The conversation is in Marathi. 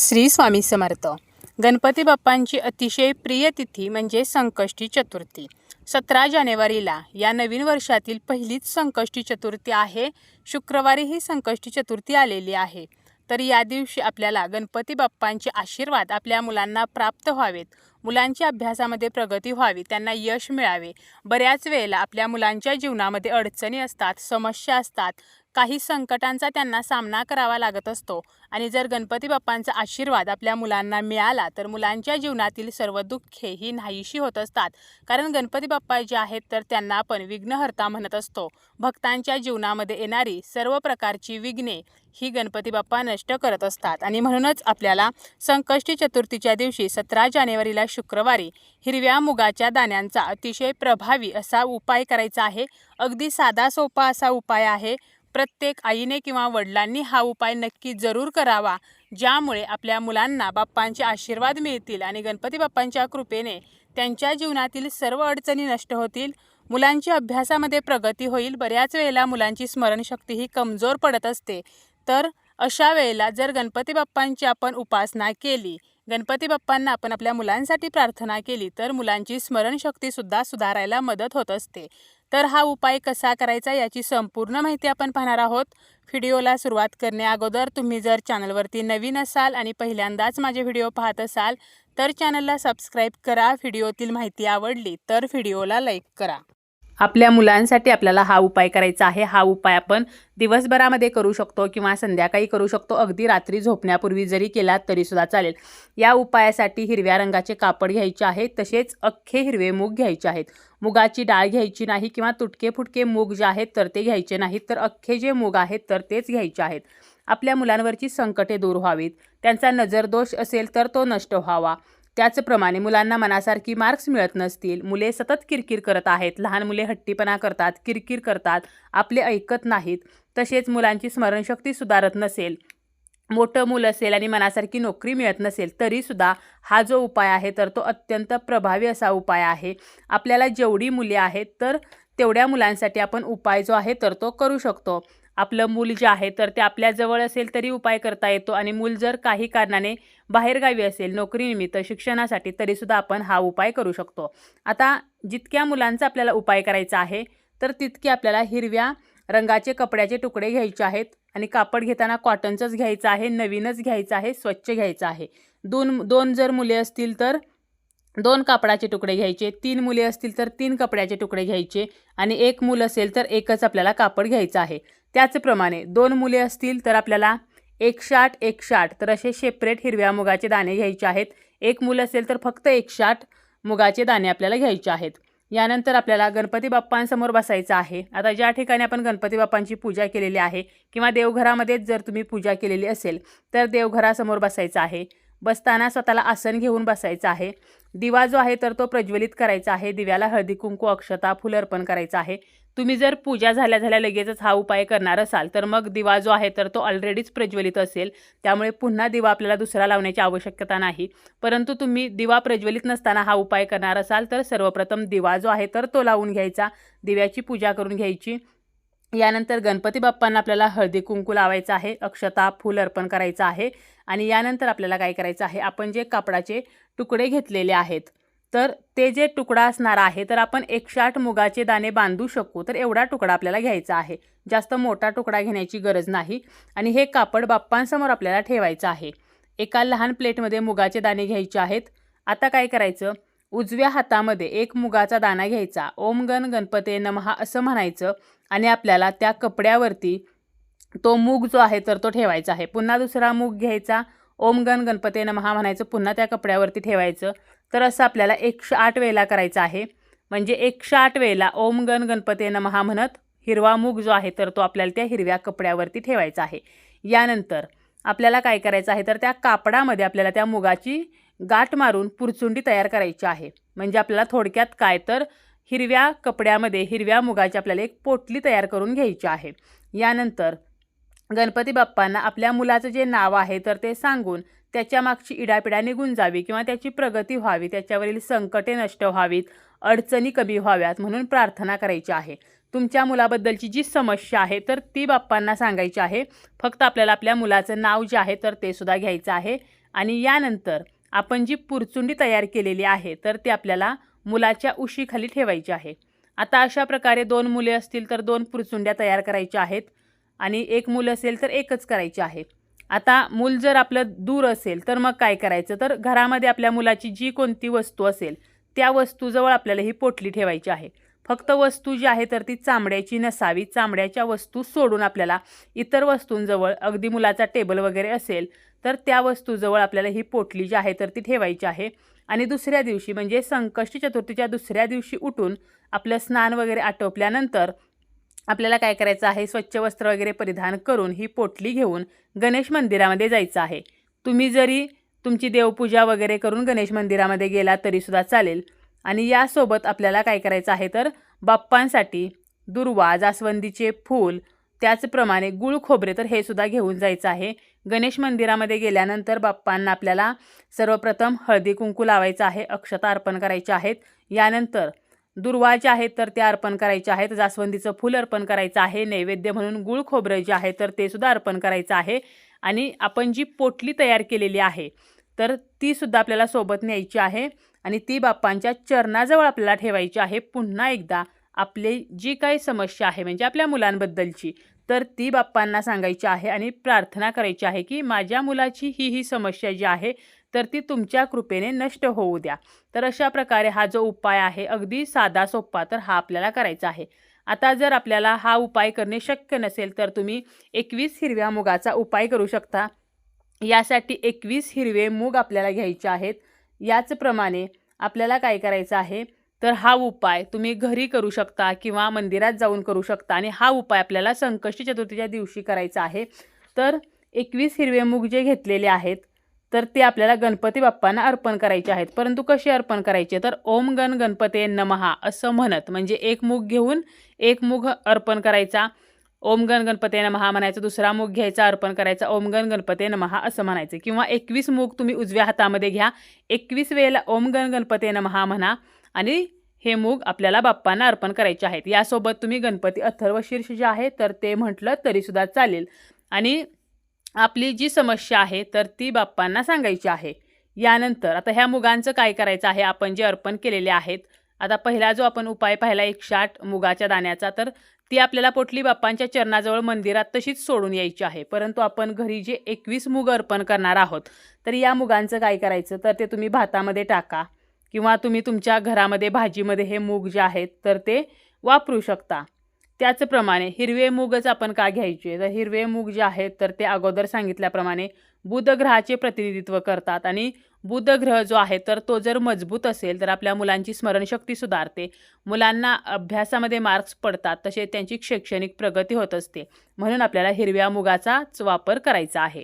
श्री स्वामी समर्थ. गणपती बाप्पांची अतिशय प्रिय तिथी म्हणजे संकष्टी चतुर्थी. सतरा जानेवारीला या नवीन वर्षातील पहिलीच संकष्टी चतुर्थी आहे. शुक्रवारी ही संकष्टी चतुर्थी आलेली आहे. तर या दिवशी आपल्याला गणपती बाप्पांचे आशीर्वाद आपल्या मुलांना प्राप्त व्हावेत. मुलांची अभ्यासामध्ये प्रगती व्हावी त्यांना यश मिळावे. बऱ्याच वेळेला आपल्या मुलांच्या जीवनामध्ये अडचणी असतात समस्या असतात. काही संकटांचा त्यांना सामना करावा लागत असतो. आणि जर गणपती बाप्पांचा आशीर्वाद आपल्या मुलांना मिळाला तर मुलांच्या जीवनातील सर्व दुःखे ही नाहीशी होत असतात. कारण गणपती बाप्पा जे आहेत तर त्यांना आपण विघ्नहर्ता म्हणत असतो. भक्तांच्या जीवनामध्ये येणारी सर्व प्रकारची विघ्ने ही गणपती बाप्पा नष्ट करत असतात. आणि म्हणूनच आपल्याला संकष्टी चतुर्थीच्या दिवशी सतरा जानेवारीला शुक्रवारी हिरव्या मुगाच्या दाण्यांचा अतिशय प्रभावी असा उपाय करायचा आहे. अगदी साधा सोपा असा उपाय आहे. प्रत्येक आईने किंवा वडिलांनी हा उपाय नक्की जरूर करावा ज्यामुळे आपल्या मुलांना बाप्पांचे आशीर्वाद मिळतील आणि गणपती बाप्पांच्या कृपेने त्यांच्या जीवनातील सर्व अडचणी नष्ट होतील. मुलांची अभ्यासामध्ये प्रगती होईल. बऱ्याच वेळेला मुलांची स्मरणशक्ती ही कमजोर पडत असते. तर अशा वेळेला जर गणपती बाप्पांची आपण उपासना केली गणपती बाप्पांना आपण आपल्या मुलांसाठी प्रार्थना केली तर मुलांची स्मरणशक्तीसुद्धा सुधारायला मदत होत असते. तर हा उपाय कसा करायचा याची संपूर्ण माहिती आपण पाहणार आहोत. व्हिडिओला सुरुवात करण्याअगोदर तुम्ही जर चॅनलवरती नवीन असाल आणि पहिल्यांदाच माझे व्हिडिओ पाहत असाल तर चॅनलला सबस्क्राईब करा. व्हिडिओतील माहिती आवडली तर व्हिडिओला लाईक करा. आपल्या मुलांसाठी आपल्याला हा उपाय करायचा आहे. हा उपाय आपण दिवसभरामध्ये करू शकतो किंवा संध्याकाळी करू शकतो. अगदी रात्री झोपण्यापूर्वी जरी केला तरीसुद्धा चालेल. या उपायासाठी हिरव्या रंगाचे कापड घ्यायचे आहे. तसेच अख्खे हिरवे मूग घ्यायचे आहेत. मुगाची डाळ घ्यायची नाही किंवा तुटके फुटके मूग जे आहेत तर ते घ्यायचे नाहीत. तर अख्खे जे मूग आहेत तर तेच घ्यायचे आहेत. आपल्या मुलांवरची संकटे दूर व्हावीत. त्यांचा नजरदोष असेल तर तो नष्ट व्हावा. त्याचप्रमाणे मुलांना मनासारखी मार्क्स मिळत नसतील. मुले सतत किरकिर करत आहेत. लहान मुले हट्टीपणा करतात किरकिर करतात आपले ऐकत नाहीत. तसेच मुलांची स्मरणशक्ती सुधारत नसेल मोठं मूल असेल आणि मनासारखी नोकरी मिळत नसेल तरीसुद्धा हा जो उपाय आहे तर तो अत्यंत प्रभावी असा उपाय आहे. आपल्याला जेवढी मुले आहेत तर तेवढ्या मुलांसाठी आपण उपाय जो आहे तर तो करू शकतो. आपलं मूल जे आहे तर ते आपल्याजवळ असेल तरी उपाय करता येतो. आणि मूल जर काही कारणाने बाहेरगावी असेल नोकरीनिमित्त शिक्षणासाठी तरीसुद्धा आपण हा उपाय करू शकतो. आता जितक्या मुलांचा आपल्याला उपाय करायचा आहे तर तितके आपल्याला हिरव्या रंगाचे कपड्याचे तुकडे घ्यायचे आहेत. आणि कापड घेताना कॉटनचंच घ्यायचं आहे नवीनच घ्यायचं आहे स्वच्छ घ्यायचं आहे. दोन दोन जर मुले असतील तर दोन कापडाचे तुकडे घ्यायचे तीन मुले असतील तर तीन कपड्याचे तुकडे घ्यायचे आणि एक मूल असेल तर एकच आपल्याला कापड घ्यायचं आहे. त्याचप्रमाणे दोन मुले असतील तर आपल्याला एकशे आठ एकशे आठ तर असे सेपरेट हिरव्या मुगाचे दाणे घ्यायचे आहेत. एक मुलं असेल तर फक्त एकशे आठ मुगाचे दाणे आपल्याला घ्यायचे आहेत. यानंतर आपल्याला गणपती बाप्पांसमोर बसायचं आहे. आता ज्या ठिकाणी आपण गणपती बाप्पांची पूजा केलेली आहे किंवा देवघरामध्येच जर तुम्ही पूजा केलेली असेल तर देवघरासमोर बसायचं आहे. बसताना स्वतःला आसन घेऊन बसायचं आहे. दिवा जो आहे तर तो प्रज्वलित करायचा आहे. दिव्याला हळदी कुंकू अक्षता फुल अर्पण करायचं आहे. तुम्ही जर पूजा झाल्या झाल्या लगेचच हा उपाय करणार असाल तर मग दिवा जो आहे तर तो ऑलरेडीच प्रज्वलित असेल. त्यामुळे पुन्हा दिवा आपल्याला दुसरा लावण्याची आवश्यकता नाही. परंतु तुम्ही दिवा प्रज्वलित नसताना हा उपाय करणार असाल तर सर्वप्रथम दिवा जो आहे तर तो लावून घ्यायचा. दिव्याची पूजा करून घ्यायची. यानंतर गणपती बाप्पांना आपल्याला हळदी कुंकू लावायचं आहे अक्षता फूल अर्पण करायचं आहे आणि यानंतर आपल्याला काय करायचं आहे आपण जे कापडाचे तुकडे घेतलेले आहेत तर ते जे तुकडा असणार आहे तर आपण एकशे आठ मुगाचे दाणे बांधू शकू तर एवढा तुकडा आपल्याला घ्यायचा आहे. जास्त मोठा तुकडा घेण्याची गरज नाही आणि हे कापड बाप्पांसमोर आपल्याला ठेवायचं आहे. एका लहान प्लेटमध्ये मुगाचे दाणे घ्यायचे आहेत. आता काय करायचं? उजव्या हातामध्ये एक मुगाचा दाणा घ्यायचा. ओम गण गणपते नमहा असं म्हणायचं आणि आपल्याला त्या कपड्यावरती तो मूग जो आहे तर तो ठेवायचा आहे. पुन्हा दुसरा मूग घ्यायचा. ओम गण गणपते नमहा म्हणायचं. पुन्हा त्या कपड्यावरती ठेवायचं. तर असं आपल्याला एकशे आठ वेळेला करायचं आहे. म्हणजे एकशे आठ वेळेला ओम गण गणपते नमहा म्हणत हिरवा मूग जो आहे तर तो आपल्याला त्या हिरव्या कपड्यावरती ठेवायचा आहे. यानंतर आपल्याला काय करायचं आहे तर त्या कापडामध्ये आपल्याला त्या मुगाची गाठ मारून पुरचुंडी तयार करायची आहे. म्हणजे आपल्याला थोडक्यात काय तर हिरव्या कपड्यामध्ये हिरव्या मुगाची आपल्याला एक पोटली तयार करून घ्यायची आहे. यानंतर गणपती बाप्पांना आपल्या मुलाचं जे नाव आहे तर ते सांगून त्याच्या मागची इडापिडा निघून जावी किंवा त्याची प्रगती व्हावी त्याच्यावरील संकटे नष्ट व्हावीत अडचणी कमी व्हाव्यात म्हणून प्रार्थना करायची आहे. तुमच्या मुलाबद्दलची जी समस्या आहे तर ती बाप्पांना सांगायची आहे. फक्त आपल्याला आपल्या मुलाचं नाव जे आहे तर ते सुद्धा घ्यायचं आहे. आणि यानंतर आपण जी पुरचुंडी तयार केलेली आहे तर ती आपल्याला मुलाच्या उशीखाली ठेवायची आहे. आता अशा प्रकारे दोन मुले असतील तर दोन पुरचुंड्या तयार करायच्या आहेत आणि एक मूल असेल तर एकच करायची आहे. आता मूल जर आपलं दूर असेल तर मग काय करायचं? तर घरामध्ये आपल्या मुलाची जी कोणती वस्तू असेल त्या वस्तूजवळ आपल्याला ही पोटली ठेवायची आहे. फक्त वस्तू जी आहे तर ती चामड्याची नसावी. चामड्याच्या वस्तू सोडून आपल्याला इतर वस्तूंजवळ अगदी मुलाचा टेबल वगैरे असेल तर त्या वस्तूजवळ आपल्याला ही पोटली जी आहे तर ती ठेवायची आहे. आणि दुसऱ्या दिवशी म्हणजे संकष्टी चतुर्थीच्या दुसऱ्या दिवशी उठून आपलं स्नान वगैरे आटोपल्यानंतर आपल्याला काय करायचं आहे? स्वच्छ वस्त्र वगैरे परिधान करून ही पोटली घेऊन गणेश मंदिरामध्ये जायचं आहे. तुम्ही जरी तुमची देवपूजा वगैरे करून गणेश मंदिरामध्ये गेला तरीसुद्धा चालेल. आणि यासोबत आपल्याला काय करायचं आहे तर बाप्पांसाठी दुर्वा जास्वंदीचे फूल त्याचप्रमाणे गुळ खोबरे तर हे सुद्धा घेऊन जायचं आहे. गणेश मंदिरामध्ये गेल्यानंतर बाप्पांना आपल्याला सर्वप्रथम हळदी कुंकू लावायचं आहे अक्षता अर्पण करायच्या आहेत. यानंतर दुर्वा जे आहेत तर ते अर्पण करायचे आहेत जास्वंदीचं फूल अर्पण करायचं आहे नैवेद्य म्हणून गुळ खोबरं जे आहे तर ते सुद्धा अर्पण करायचं आहे. आणि आपण जी पोटली तयार केलेली आहे तर ती सुद्धा आपल्याला सोबत न्यायची आहे. आणि ती बाप्पांच्या चरणाजवळ आपल्याला ठेवायची आहे. पुन्हा एकदा आपली जी काही समस्या आहे म्हणजे आपल्या मुलांबद्दलची तर ती बाप्पांना सांगायची आहे आणि प्रार्थना करायची आहे की माझ्या मुलाची ही ही समस्या जी आहे तर ती तुमच्या कृपेने नष्ट होऊ द्या. तर अशा प्रकारे हा जो उपाय आहे अगदी साधा सोप्पा तर हा आपल्याला करायचा आहे. आता जर आपल्याला हा उपाय करणे शक्य नसेल तर तुम्ही एकवीस हिरव्या मुगाचा उपाय करू शकता. यासाठी एकवीस हिरवे मूग आपल्याला घ्यायचे आहेत. याचप्रमाणे आपल्याला काय करायचं आहे? तर हा उपाय तुम्ही घरी करू शकता किंवा मंदिरात जाऊन करू शकता आणि हा उपाय आपल्याला संकष्टी चतुर्थीच्या दिवशी करायचा आहे. तर एकवीस हिरवे मूग जे घेतलेले आहेत तर ते आपल्याला गणपती बाप्पांना अर्पण करायचे आहेत. परंतु कसे अर्पण करायचे? तर ओम गण गणपते नमहा असं म्हणत म्हणजे एक मूग घेऊन एक मूग अर्पण करायचा. ओम गण गणपते नमहा म्हणायचं दुसरा मूग घ्यायचा अर्पण करायचा ओम गण गणपते नमहा असं म्हणायचं. किंवा एकवीस मूग तुम्ही उजव्या हातामध्ये घ्या एकवीस वेळेला ओम गण गणपते नमहा म्हणा आणि हे मूग आपल्याला बाप्पांना अर्पण करायचे आहेत. यासोबत तुम्ही गणपती अथर्व शीर्ष जे आहे तर ते म्हटलं तरीसुद्धा चालेल. आणि आपली जी समस्या आहे तर ती बाप्पांना सांगायची आहे. यानंतर आता ह्या मुगांचं काय करायचं आहे? आपण जे अर्पण केलेले आहेत आता पहिला जो आपण उपाय पाहिला एकशे आठ मुगाच्या दाण्याचा तर ती आपल्याला पोटली बाप्पांच्या चरणाजवळ मंदिरात तशीच सोडून यायची आहे. परंतु आपण घरी जे एकवीस मुग अर्पण करणार आहोत तर या मुगांचं काय करायचं? तर ते तुम्ही भातामध्ये टाका किंवा तुम्ही तुमच्या घरामध्ये भाजीमध्ये हे मूग जे आहेत तर ते वापरू शकता. त्याचप्रमाणे हिरवे मूगच आपण का घ्यायचे? तर हिरवे मूग जे आहेत तर ते अगोदर सांगितल्याप्रमाणे बुध ग्रहाचे प्रतिनिधित्व करतात आणि बुध ग्रह जो आहे तर तो जर मजबूत असेल तर आपल्या मुलांची स्मरणशक्ती सुधारते. मुलांना अभ्यासामध्ये मार्क्स पडतात तसे त्यांची शैक्षणिक प्रगती होत असते. म्हणून आपल्याला हिरव्या मुगाचाच वापर करायचा आहे.